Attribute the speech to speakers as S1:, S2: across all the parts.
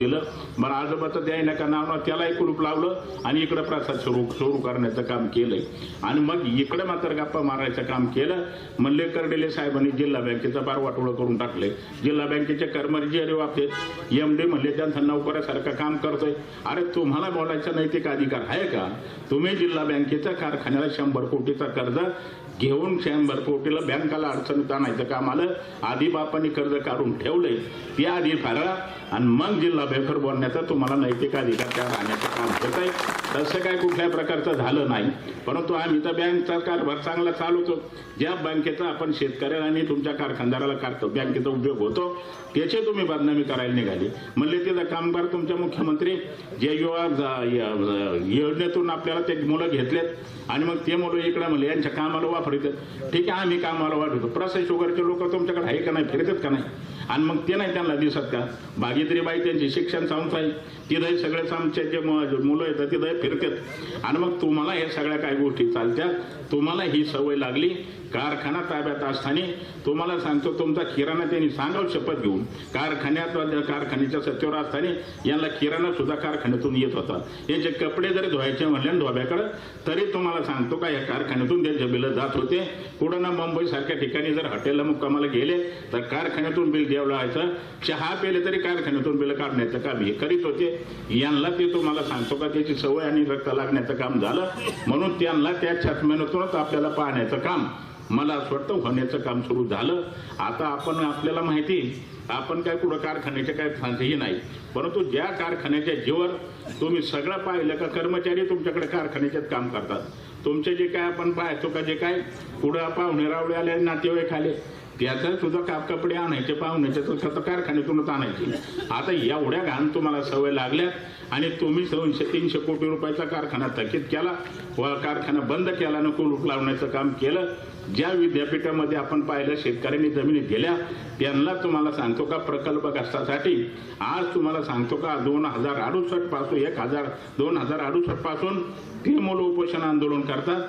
S1: केलं. बरं आजोबाचं तर द्याय नका नाव त्याला त्यालाही कुलूप लावलं आणि इकडं प्रसाद सुरू सुरू करण्याचं काम केलंय. आणि मग इकडे मात्र गप्पा मारायचं काम केलं. म्हणले कर्डेले साहेबांनी जिल्हा बँकेचं बार वाटोळं करून टाकले जिल्हा बँकेचे कर्मचारी अरे बाबतीत एम डी म्हणले त्यांचा नोकऱ्यासारखं काम करतोय. अरे तुम्हाला बोलायचा नैतिक अधिकार आहे का? तुम्ही जिल्हा बँकेच्या कारखान्याला शंभर कोटीचा कर्ज घेऊन शंभर कोटीला बँकाला अडचणीत आणायचं काम आलं. आधी बापांनी कर्ज काढून ठेवलंय. ते आधी फारा आणि मग जिल्हा बेफर बोलण्याचा तुम्हाला नैतिक अधिकार त्या राहण्याचं काम करत आहे. तसं काय कुठल्या प्रकारचं झालं नाही. परंतु आम्ही तर बँकचा कारभार चांगला चालवतो ज्या बँकेचा आपण शेतकऱ्याला आणि तुमच्या कारखानदाराला काढतो बँकेचा उपयोग होतो त्याचे तुम्ही बदनामी करायला निघाली. म्हणले तिथं कामगार तुमच्या मुख्यमंत्री जे युवा य- योजनेतून आपल्याला ते मुलं घेतलेत आणि मग ते मुलं इकडे म्हणले यांच्या कामाला वापरतात. ठीक आहे आम्ही कामाला वापरतो प्रसाद शुगरचे लोक तुमच्याकडे आहे का नाही? फिरतात का नाही? आणि मग ते नाही त्यांना दिसत का? बाई त्यांची शिक्षण संस्था आहे तिथं सगळेच आमचे जे मुलं आहेत तिथं फिरतात. आणि मग तुम्हाला या सगळ्या काही गोष्टी चालत्यात तुम्हाला ही सवय लागली. कारखाना ताब्यात असताना तुम्हाला सांगतो तुमचा किराणा त्यांनी सांगाव शपथ घेऊन. कारखान्यात कारखान्याच्या सत्तेवर असताना यांना किराणा सुद्धा कारखान्यातून येत होता. यांचे कपडे जरी धुवायचे म्हणले धोब्याकडं तरी तुम्हाला सांगतो का या कारखान्यातून त्यांचे बिलं जात होते. कुठं ना मुंबई सारख्या ठिकाणी जर हॉटेलला मुक्कामाला गेले तर कारखान्यातून बिल द्यावं चहा पेले तरी कारखान्यातून बिल काढण्याचं काम हे करीत होते. यांना ते तुम्हाला सांगतो का त्याची सवय आणि रक्त लागण्याचं काम झालं. म्हणून त्यांना त्या छातमेनतूनच आपल्याला पाहण्याचं काम मला असं वाटतं होण्याचं काम सुरू झालं. आता आपण आपल्याला माहिती आपण काय कुठं कारखान्याचे काय फांसही नाही. परंतु ज्या कारखान्याच्या जीवर तुम्ही सगळं पाहिलं का कर्मचारी तुमच्याकडे कारखान्याच्यात काम करतात. तुमचे जे काय आपण पाहतो का जे काय पुढं पाहुणे रावळे आले नातेवाईक आले त्याचा तुझा काप कपडे आणायचे पाहुण्याचे तर खतं कारखान्यातूनच आणायचे. आता एवढ्या घाण तुम्हाला सवय लागल्यात आणि तुम्ही दोनशे तीनशे कोटी रुपयाचा कारखाना थकीत केला व कारखाना बंद केला न कुलूप लावण्याचं काम केलं ज्या विद्यापीठामध्ये आपण पाहिलं शेतकऱ्यांनी जमिनी दिल्या त्यांना तुम्हाला सांगतो का प्रकल्पग्रस्तासाठी आज तुम्हाला सांगतो का दोन हजार अडुसष्टपासून एक हजार दोन हजार अडुसष्टपासून ते मुलं उपोषण आंदोलन करतात.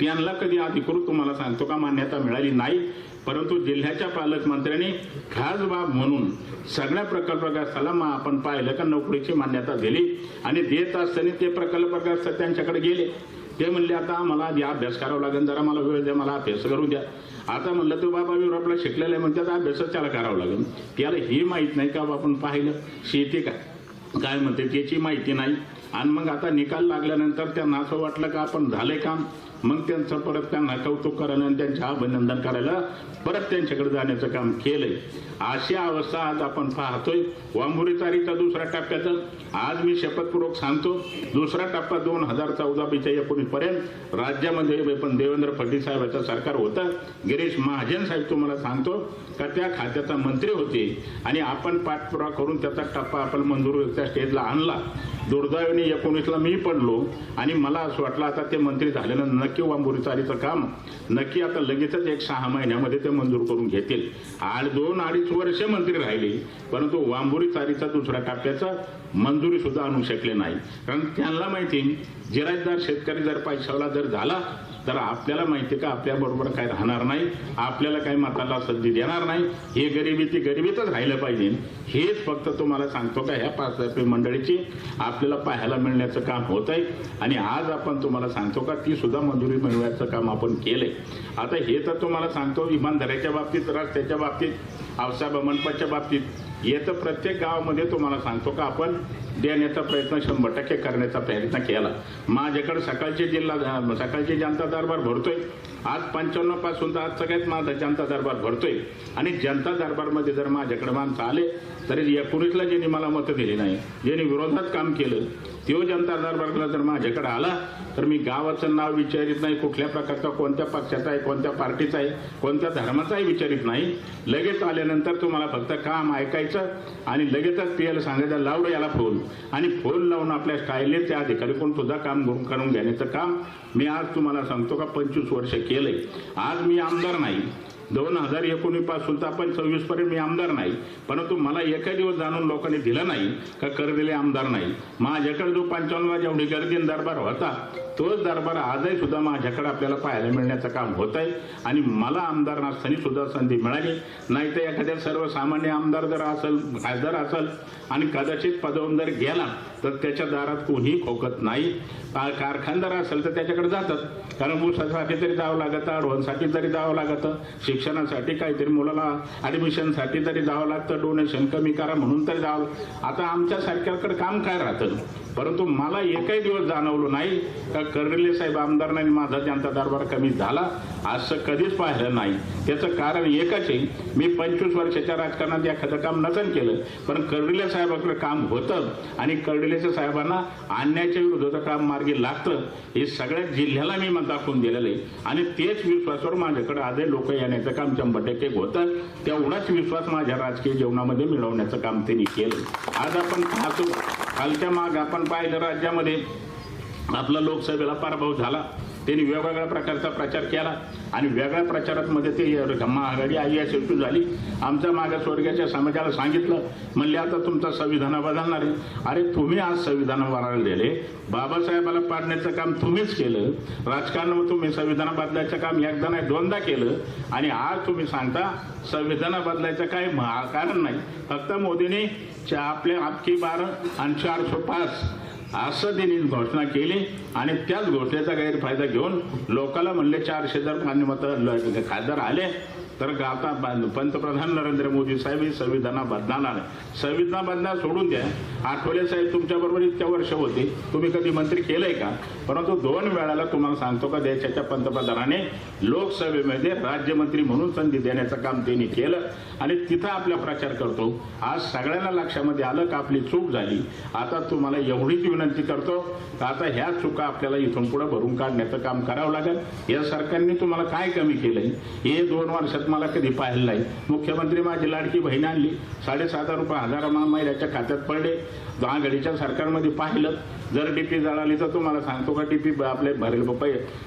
S1: त्यांना कधी अधिकृत तुम्हाला सांगतो का मान्यता मिळाली नाही. परंतु जिल्ह्याच्या पालकमंत्र्यांनी खास बाब म्हणून सगळ्या प्रकल्पग्रस्ताला मग आपण पाहिलं का नोकरीची मान्यता दिली आणि देत असताना ते प्रकल्पग्रस्त त्यांच्याकडे गेले. ते म्हणले आता मला आधी अभ्यास करावा लागेल जरा मला वेळ द्या मला अभ्यास करू द्या. आता म्हणलं तो बाबा युरोपला शिकलेला आहे म्हणतात अभ्यासच त्याला करावा लागेल. त्याला हे माहीत नाही का आपण पाहिलं शेती काय काय म्हणते त्याची माहिती नाही. आणि मग आता निकाल लागल्यानंतर त्यांना असं वाटलं का आपण झाले काम. मग त्यांचं परत त्यांना कौतुक करायला आणि त्यांच्या अभिनंदन करायला परत त्यांच्याकडे जाण्याचं काम केलंय. अशी अवस्था आज आपण पाहतोय. वांभुरी तारीचा दुसऱ्या टप्प्याचं. आज मी शपथपूर्वक सांगतो दुसरा टप्पा दोन हजार चौदा पेक्षा एकोणीसपर्यंत राज्यामध्ये पण देवेंद्र फडणवीस साहेबांचं सरकार होतं. गिरीश महाजन साहेब तुम्हाला सांगतो का त्या खात्याचा मंत्री होते आणि आपण पाठपुरा करून त्याचा टप्पा आपण मंजूर त्या स्टेजला आणला. दुर्दैवाने एकोणीसला मी पडलो आणि मला असं वाटलं आता ते मंत्री झाल्यानं नक्की किंवा मुरचारीचं काम. नक्की आता लगेचच एक सहा महिन्यामध्ये ते मंजूर करून घेतील. आठ दोन अडीच वर्ष मंत्री राहिले परंतु वांबुरी चारीचा दुसऱ्या टप्प्याचा मंजुरी सुद्धा आणू शकले नाही. कारण त्यांना माहिती जिरायतदार शेतकरी जर पैशाला जर झाला तर आपल्याला माहिती का आपल्या बरोबर काय राहणार नाही आपल्याला काही मताला संधी देणार नाही हे गरिबी ती गरिबीतच राहिलं पाहिजे. हेच फक्त तुम्हाला सांगतो का ह्या पाच मंडळीची आपल्याला पाहायला मिळण्याचं काम होत आहे. आणि आज आपण तुम्हाला सांगतो का ती सुद्धा मंजुरी मिळवायचं काम आपण केलंय. आता हे तर तुम्हाला सांगतो इमानदारीच्या बाबतीत रस्त्याच्या बाबतीत औसाहेब मंडपाच्या बाबतीत. येतं प्रत्येक गावामध्ये तुम्हाला सांगतो का आपण देण्याचा प्रयत्न शंभर टक्के करण्याचा प्रयत्न केला. माझ्याकडे सकाळचे जिल्हा सकाळची जनता दरबार भरतोय. आज पंच्याण्णवपासून तर आज सगळ्यात माझा जनता दरबार भरतोय. आणि जनता दरबारमध्ये जर माझ्याकडे माणसं आले तरी एकोणीसला ज्यांनी मला मतं दिली नाही ज्यांनी विरोधात काम केलं तो जनता दरबारला जर माझ्याकडे आला तर मी गावाचं नाव विचारित नाही कुठल्या प्रकारचा कोणत्या पक्षाचा आहे कोणत्या पार्टीचा आहे कोणत्या धर्माचाही विचारित नाही. लगेच आल्यानंतर तुम्हाला फक्त काम ऐकायचं आणि लगेचच पीएल सांगायचं लावडं याला फोन आणि फोन लावून आपल्या स्टाईलने त्या अधिकारी कोण सुद्धा काम करून घेण्याचं काम मी आज तुम्हाला सांगतो का पंचवीस वर्ष केलंय. आज मी आमदार नाही. दोन हजार एकोणीसपासून तर आपण सव्वीस पर्यंत मी आमदार नाही परंतु मला एका दिवस जाणून लोकांनी दिलं नाही का कर दिले आमदार नाही. माझ्याकडे जो पंचावन्न जेवढी गर्दी दरबार होता तोच दरबार आजही सुद्धा माझ्याकडे आपल्याला पाहायला मिळण्याचं काम होत आहे आणि मला आमदार नसताना सुद्धा संधी मिळाली. नाही तर एखाद्या सर्वसामान्य आमदार जर असेल खासदार असेल आणि कदाचित पदवून जर गेला तर त्याच्या दारात कोणी खोकत नाही. कारखानदार असेल तर त्याच्याकडे जातात. कारण ऊसासाठी तरी जावं लागतं अडवणसाठी तरी जावं लागतं. शिक्षणासाठी काहीतरी मुलाला ॲडमिशनसाठी तरी जावं लागतं. डोनेशन कमी करा म्हणून तरी जावं आता आमच्यासारख्याकडे काम काय राहतं? परंतु मला एकही दिवस जाणवलं नाही का कर्डिले साहेब आमदार नाही माझा त्यांचा दरबार कमी झाला असं कधीच पाहिलं नाही. त्याचं कारण एकच आहे मी पंचवीस वर्षाच्या राजकारणात एखादं काम नसन केलं पण कर्डिले साहेबाकडे काम होतं आणि कर्डिलेच्या साहेबांना अन्यायाच्या विरोधाचं काम मार्गी लागतं हे सगळ्या जिल्ह्याला मी मग दाखवून दिलेलं आहे. आणि तेच विश्वासावर माझ्याकडे आजही लोक येण्याचं काम शंभर टक्के होतं. तेवढाच विश्वास माझ्या राजकीय जीवनामध्ये मिळवण्याचं काम त्यांनी केलं. आज आपण पाहतो कालच्या माग आपण पाहिलं राज्यामध्ये आपला लोकसभेला पराभव झाला. त्यांनी वेगवेगळ्या प्रकारचा प्रचार केला आणि वेगळ्या प्रचारात मध्ये ते महाआघाडी आई यशस्वी झाली. आमच्या मागासवर्गाच्या समाजाला सांगितलं म्हणले आता तुमचा संविधान बदलणार आहे. अरे तुम्ही आज संविधान बदलायला दिले बाबासाहेबाला पाडण्याचं काम तुम्हीच केलं. राजकारण तुम्ही संविधान बदलायचं काम एकदा नाही दोनदा केलं. आणि आज तुम्ही सांगता संविधान बदलायचं काय कारण नाही. फक्त मोदींनी आपले आपकी बार आणि चारशे पाच असं त्यांनी घोषणा केली आणि त्याच घोषणेचा गैरफायदा घेऊन लोकाला म्हणले चारशे जर मान्यमत खासदार आले. तर आता पंतप्रधान नरेंद्र मोदी साहेब हे संविधाना बदलणार आहे. संविधान बदना सोडून द्या. आठवले साहेब तुमच्याबरोबर इतक्या वर्ष होते. तुम्ही कधी मंत्री केलंय का? परंतु दोन वेळाला तुम्हाला सांगतो का देशाच्या पंतप्रधानाने लोकसभेमध्ये राज्यमंत्री म्हणून संधी देण्याचं काम त्यांनी केलं आणि तिथं आपला प्रचार करतो. आज सगळ्यांना लक्षामध्ये आलं का आपली चूक झाली. आता तुम्हाला एवढीच विनंती करतो का आता ह्या चुका आपल्याला इथून पुढे भरून काढण्याचं काम करावं लागेल. या सरकारने तुम्हाला काय कमी केलंय? हे दोन वर्षात मला कधी पाहिलं नाही. मुख्यमंत्री माझी लाडकी बहीण आणली. साडेसात हजार रुपये हजार मा- महिन्याच्या खात्यात पडले. आघाडीच्या सरकारमध्ये पाहिलं. जर डी पी जळाली तर तुम्हाला सांगतो का? डी पी आपले भरेल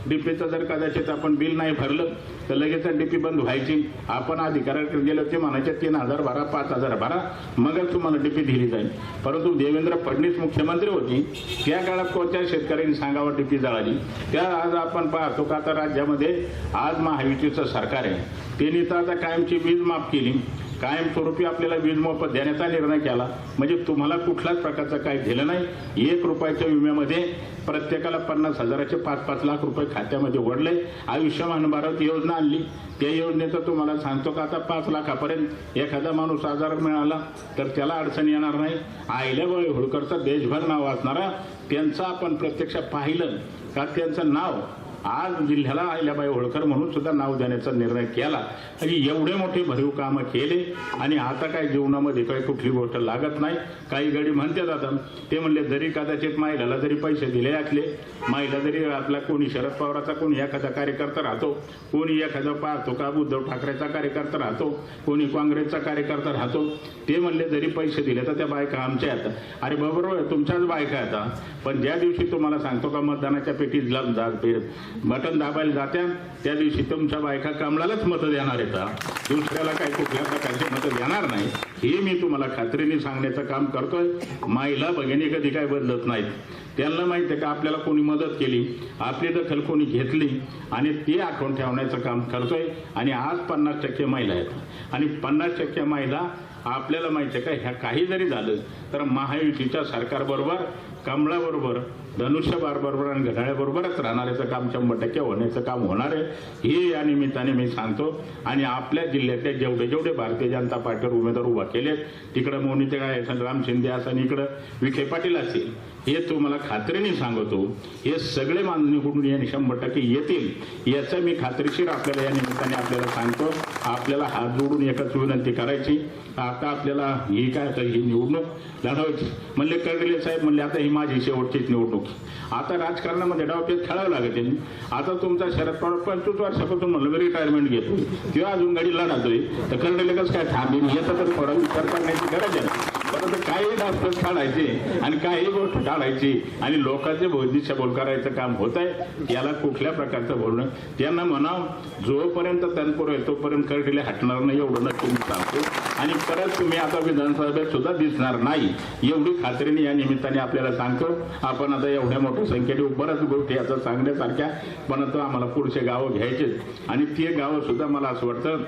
S1: डी पीचं जर कदाचित आपण बिल नाही भरलं तर लगेच डी पी बंद व्हायची. आपण अधिकाऱ्याकडे गेलो ते म्हणायचे तीन हजार भरा पाच हजार भरा. मगच तुम्हाला डी पी दिली जाईल. परंतु देवेंद्र फडणवीस मुख्यमंत्री होती. त्या काळात कोणत्या शेतकऱ्यांनी सांगावं डी पी जळाली? त्या आज आपण पाहतो का? आता राज्यामध्ये आज महायुतीचं सरकार आहे. त्यांनी तर आता कायमची वीज माफ केली. कायमस्वरूपी आपल्याला वीज मोफत देण्याचा निर्णय केला. म्हणजे तुम्हाला कुठल्याच प्रकारचं काही दिलं नाही. एक रुपयाच्या विम्यामध्ये प्रत्येकाला पन्नास हजाराचे पाच पाच लाख रुपये खात्यामध्ये ओढले आयुष्यमान भारत योजना आणली. त्या योजनेचं तुम्हाला सांगतो का आता पाच लाखापर्यंत एखादा माणूस आजार मिळाला तर त्याला अडचण येणार नाही. आहिल्याबाई होळकरचं देशभर नाव असणारा त्यांचं आपण प्रत्यक्ष पाहिलं का त्यांचं नाव आज जिल्ह्याला अहिल्याबाई होळकर म्हणून सुद्धा नाव देण्याचा निर्णय केला. आणि एवढे मोठे भरीव कामं केले. आणि आता काय जीवनामध्ये काही कुठली गोष्ट लागत नाही. काही गडी म्हणते जातात ते म्हणले जरी कदाचित महिलाला जरी पैसे दिले असले महिला जरी आपला कोणी शरद पवाराचा कोणी एखादा कार्यकर्ता राहतो कोणी एखादा पाहतो का उद्धव ठाकरेचा कार्यकर्ता राहतो कोणी काँग्रेसचा कार्यकर्ता राहतो ते म्हणले जरी पैसे दिले तर त्या बायका आमच्या येतात अरे बरोबर तुमच्याच बायका येतात पण ज्या दिवशी तुम्हाला सांगतो का मतदानाच्या पेटीत ला- बटन दाबायला जात्या त्या दिवशी तुमच्या बायका कमळालाच मतं देणार येतात दुसऱ्याला काही कुठल्या प्रकारचे मतं देणार नाही. हे मी तुम्हाला खात्रीने सांगण्याचं काम करतोय. महिला बघिणी कधी काय बदलत नाहीत. त्यांना माहिती आहे का आपल्याला कोणी मदत केली आपली दखल कोणी घेतली आणि ते आठवण ठेवण्याचं काम करतोय आणि आज पन्नास टक्के महिला आहेत. आणि पन्नास टक्के महिला आपल्याला माहिती आहे का ह्या काही जरी झालं तर महायुतीच्या सरकारबरोबर कमळाबरोबर धनुष्यबार बरोबर आणि घड्याळ्याबरोबरच राहणाऱ्याचं काम शंभर टक्के होण्याचं काम होणार आहे. हे या निमित्ताने मी सांगतो. आणि आपल्या जिल्ह्यातले जेवढे जेवढे भारतीय जनता पार्टीवर उमेदवार उभा केलेत तिकडं मोनिते काय राम शिंदे असं आणि इकडं विखे पाटील असतील. हे तुम्हाला खात्रीने सांगतो हे सगळे मान निवडून यांनी शंभर टक्के येतील याचं मी खात्रीशीर आपल्याला या निमित्ताने आपल्याला सांगतो. आपल्याला हात जोडून एकाच विनंती करायची आता आपल्याला ही काय आता ही निवडणूक लढवायची म्हणले कर्डिले साहेब म्हणले आता ही माझी शेवटचीच निवडणूक. आता राजकारणामध्ये डावपेच खेळावं लागेल आता तुमचा शरद पवार पंचवीस वर्षापासून म्हणलं मी रिटायरमेंट घेतो किंवा अजून गाडी लढातोय. तर कर्डिले कसं काय थांबेल? याचा तर थोडा विचार करण्याची गरज आहे. परंतु काही डावपेच काढायचे आणि काही गोष्ट काढायची. आणि लोकांचे दिशाभूल करायचं काम होत आहे. याला कुठल्या प्रकारचं बोलणं? त्यांना म्हणावं जोपर्यंत तनपूर आहे तोपर्यंत कर्डिले हटणार नाही एवढं नक्की मी सांगतो. आणि परत तुम्ही आता विधानसभेत सुद्धा दिसणार नाही. एवढी खात्रीने या निमित्ताने आपल्याला सांगतो. आपण आता एवढ्या मोठ्या संख्येने बऱ्याच गोष्टी आता सांगण्यासारख्या पण आता आम्हाला पुढचे गावं घ्यायचे आणि ते गावं सुद्धा मला असं वाटतं